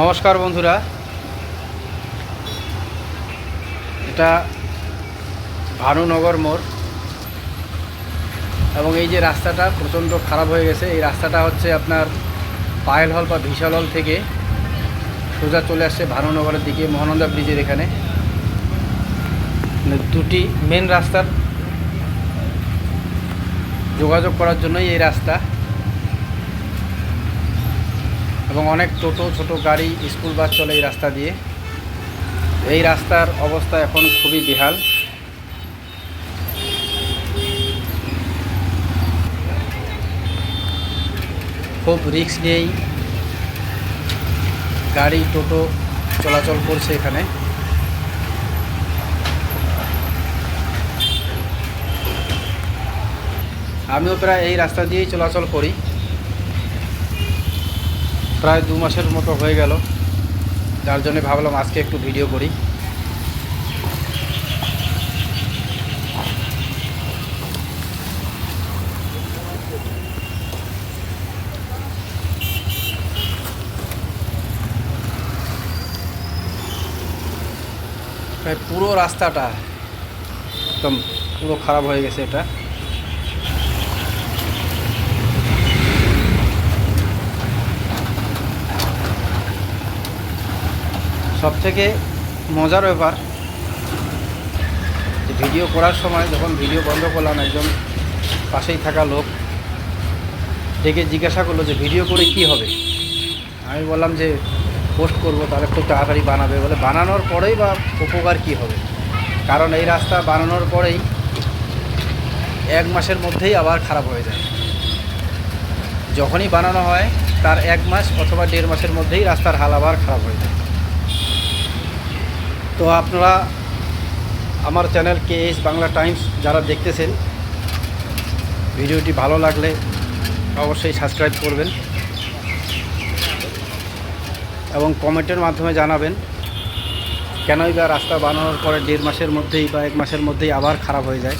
নমস্কার বন্ধুরা। এটা ভানুনগর মোড়। এবং এই যে রাস্তাটা প্রচণ্ড খারাপ হয়ে গেছে, এই রাস্তাটা হচ্ছে আপনার পায়েল হল বা বিশাল হল থেকে সোজা চলে আসছে ভানুনগরের দিকে, মহানন্দা ব্রিজের এখানে। মানে দুটি মেন রাস্তার যোগাযোগ করার জন্যই এই রাস্তা। এবং অনেক টোটো, ছোট গাড়ি, স্কুল বাস চলে এই রাস্তা দিয়ে। এই রাস্তার অবস্থা এখন খুবই বেহাল। খুব রিস্ক নিয়েই গাড়ি, টোটো চলাচল করছে এখানে। আমিও প্রায় এই রাস্তা দিয়েই চলাচল করি। প্রায় দু মাসের মতো হয়ে গেল। যার জন্য ভাবলাম আজকে একটু ভিডিও করি। প্রায় পুরো রাস্তাটা একদম পুরো খারাপ হয়ে গেছে এটা। সব থেকে মজার ব্যাপার যে ভিডিও করার সময় যখন ভিডিও বন্ধ করলাম, একজন পাশেই থাকা লোক ডেকে জিজ্ঞাসা করল যে, ভিডিও করে কি হবে? আমি বললাম যে, পোস্ট করব, তাহলে খুব তাড়াতাড়ি বানাবে। বলে, বানানোর পরেই বা উপকার কি হবে? কারণ এই রাস্তা বানানোর পরেই এক মাসের মধ্যেই আবার খারাপ হয়ে যায়। যখনই বানানো হয়, তার এক মাস অথবা দেড় মাসের মধ্যেই রাস্তার হাল আবার খারাপ হয়ে যায়। তো আপনারা আমার চ্যানেল কে এস বাংলা টাইমস যারা দেখতেছেন, ভিডিওটি ভালো লাগলে অবশ্যই সাবস্ক্রাইব করবেন এবং কমেন্টের মাধ্যমে জানাবেন, কেনই বা রাস্তা বানানোর পরে দেড় মাসের মধ্যেই বা এক মাসের মধ্যেই আবার খারাপ হয়ে যায়।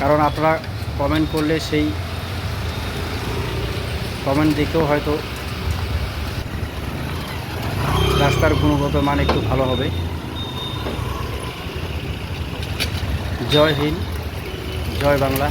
কারণ আপনারা কমেন্ট করলে সেই কমেন্ট দেখেও হয়তো রাস্তার গুণগত মান একটু ভালো হবে। জয় হিন্দ জয় বাংলা।